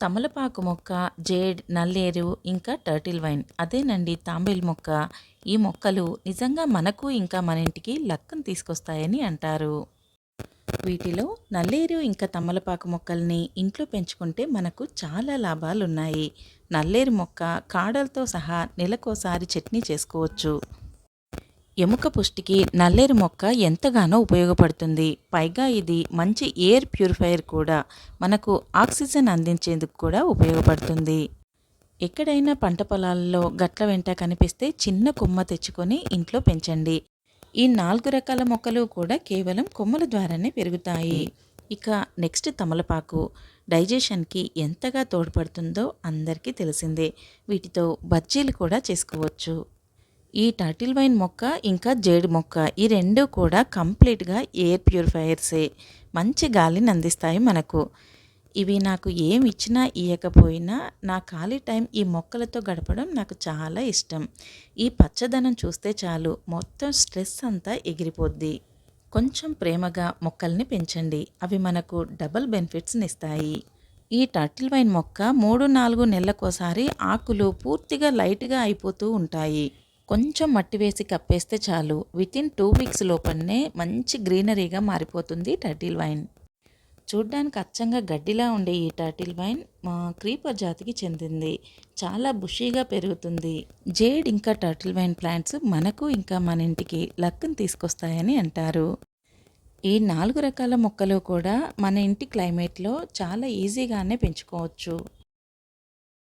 తమలపాకు మొక్క జేడ్ నల్లేరు ఇంకా టర్టిల్ వైన్. అదేనండి తాంబేల్ మొక్క. ఈ మొక్కలు నిజంగా మనకు ఇంకా మన ఇంటికి లక్కను తీసుకొస్తాయని అంటారు. వీటిలో నల్లేరు ఇంకా తమలపాకు మొక్కల్ని ఇంట్లో పెంచుకుంటే మనకు చాలా లాభాలు ఉన్నాయి నల్లేరు మొక్క కాడలతో సహా నెలకోసారి చట్నీ చేసుకోవచ్చు. ఎముక పుష్టికి నల్లేరు మొక్క ఎంతగానో ఉపయోగపడుతుంది. పైగా ఇది మంచి ఎయిర్ ప్యూరిఫైయర్ కూడా. మనకు ఆక్సిజన్ అందించేందుకు కూడా ఉపయోగపడుతుంది. ఎక్కడైనా పంట పొలాల్లో గట్ల వెంట కనిపిస్తే చిన్న కొమ్మ తెచ్చుకొని ఇంట్లో పెంచండి. ఈ నాలుగు రకాల మొక్కలు కూడా కేవలం కొమ్మల ద్వారానే పెరుగుతాయి. ఇక నెక్స్ట్ తమలపాకు. డైజెషన్కి ఎంతగా తోడ్పడుతుందో అందరికీ తెలిసిందే. వీటితో బజ్జీలు కూడా చేసుకోవచ్చు. ఈ టర్టిల్ వైన్ మొక్క ఇంకా జేడు మొక్క ఈ రెండు కూడా కంప్లీట్గా ఎయిర్ ప్యూరిఫైయర్సే. మంచి గాలిని అందిస్తాయి మనకు. ఇవి నాకు ఏం ఇచ్చినా ఇవ్వకపోయినా నా ఖాళీ టైం ఈ మొక్కలతో గడపడం నాకు చాలా ఇష్టం. ఈ పచ్చదనం చూస్తే చాలు. మొత్తం స్ట్రెస్ అంతా ఎగిరిపోద్ది. కొంచెం ప్రేమగా మొక్కల్ని పెంచండి. అవి మనకు డబల్ బెనిఫిట్స్ని ఇస్తాయి. ఈ టర్టిల్ వైన్ మొక్క మూడు నాలుగు నెలలకోసారి ఆకులు పూర్తిగా లైట్గా అయిపోతూ ఉంటాయి. కొంచెం మట్టి వేసి కప్పేస్తే చాలు. వితిన్ టూ వీక్స్ లోపలనే మంచి గ్రీనరీగా మారిపోతుంది టర్టిల్ వైన్ చూడ్డానికి అచ్చంగా గడ్డిలా ఉండే ఈ టర్టిల్ వైన్ మా క్రీపర్ జాతికి చెందింది. చాలా బుషీగా పెరుగుతుంది. జేడ్ ఇంకా టర్టిల్ వైన్ ప్లాంట్స్ మనకు ఇంకా మన ఇంటికి లక్ని తీసుకొస్తాయని అంటారు. ఈ నాలుగు రకాల మొక్కలు కూడా మన ఇంటి క్లైమేట్లో చాలా ఈజీగానే పెంచుకోవచ్చు.